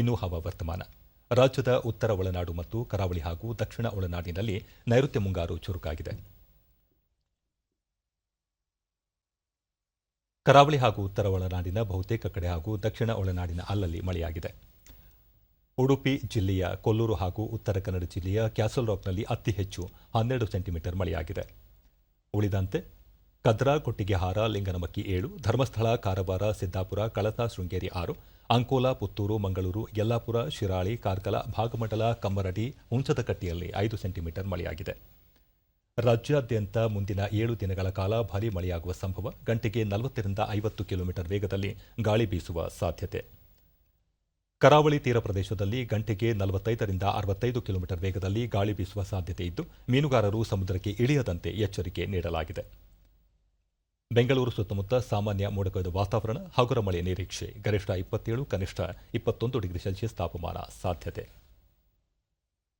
ಇನ್ನು ಹವಾವರ್ತಮಾನ ರಾಜ್ಯದ ಉತ್ತರ ಒಳನಾಡು ಮತ್ತು ಕರಾವಳಿ ಹಾಗೂ ದಕ್ಷಿಣ ಒಳನಾಡಿನಲ್ಲಿ ನೈಋತ್ಯ ಮುಂಗಾರು ಚುರುಕಾಗಿದೆ. ಕರಾವಳಿ ಹಾಗೂ ಉತ್ತರ ಒಳನಾಡಿನ ಬಹುತೇಕ ಕಡೆ ಹಾಗೂ ದಕ್ಷಿಣ ಒಳನಾಡಿನ ಅಲ್ಲಲ್ಲಿ ಮಳೆಯಾಗಿದೆ. ಉಡುಪಿ ಜಿಲ್ಲೆಯ ಕೊಲ್ಲೂರು ಹಾಗೂ ಉತ್ತರ ಕನ್ನಡ ಜಿಲ್ಲೆಯ ಕ್ಯಾಸಲ್ ರಾಕ್ನಲ್ಲಿ ಅತಿ ಹೆಚ್ಚು ಹನ್ನೆರಡು ಸೆಂಟಿಮೀಟರ್ ಮಳೆಯಾಗಿದೆ. ಉಳಿದಂತೆ ಕದ್ರಾ ಕೊಟ್ಟಿಗೆಹಾರ ಲಿಂಗನಮಕ್ಕಿ ಏಳು, ಧರ್ಮಸ್ಥಳ, ಕಾರವಾರ, ಸಿದ್ದಾಪುರ, ಕಳಸ, ಶೃಂಗೇರಿ ಆರು, ಅಂಕೋಲಾ, ಪುತ್ತೂರು, ಮಂಗಳೂರು, ಯಲ್ಲಾಪುರ, ಶಿರಾಳಿ, ಕಾರ್ಕಲ, ಭಾಗಮಂಡಲ, ಕಮ್ಮರಡಿ ಹುಂಚದಕಟ್ಟಿಯಲ್ಲಿ ಐದು ಸೆಂಟಿಮೀಟರ್ ಮಳೆಯಾಗಿದೆ. ರಾಜ್ಯಾದ್ಯಂತ ಮುಂದಿನ ಏಳು ದಿನಗಳ ಕಾಲ ಭಾರೀ ಮಳೆಯಾಗುವ ಸಂಭವ, ಗಂಟೆಗೆ ನಲವತ್ತರಿಂದ ಐವತ್ತು ಕಿಲೋಮೀಟರ್ ವೇಗದಲ್ಲಿ ಗಾಳಿ ಬೀಸುವ ಸಾಧ್ಯತೆ. ಕರಾವಳಿ ತೀರ ಪ್ರದೇಶದಲ್ಲಿ ಗಂಟೆಗೆ ನಲವತ್ತೈದರಿಂದ ಅರವತ್ತೈದು ಕಿಲೋಮೀಟರ್ ವೇಗದಲ್ಲಿ ಗಾಳಿ ಬೀಸುವ ಸಾಧ್ಯತೆ ಇದ್ದು, ಮೀನುಗಾರರು ಸಮುದ್ರಕ್ಕೆ ಇಳಿಯದಂತೆ ಎಚ್ಚರಿಕೆ ನೀಡಲಾಗಿದೆ. ಬೆಂಗಳೂರು ಸುತ್ತಮುತ್ತ ಸಾಮಾನ್ಯ ಮೋಡಕವಿದ ವಾತಾವರಣ ಹಗುರ ಮಳೆ ನಿರೀಕ್ಷೆ. ಗರಿಷ್ಠ ಇಪ್ಪತ್ತೇಳು, ಕನಿಷ್ಠ ಇಪ್ಪತ್ತೊಂದು ಡಿಗ್ರಿ ಸೆಲ್ಸಿಯಸ್ ತಾಪಮಾನ ಸಾಧ್ಯತೆ.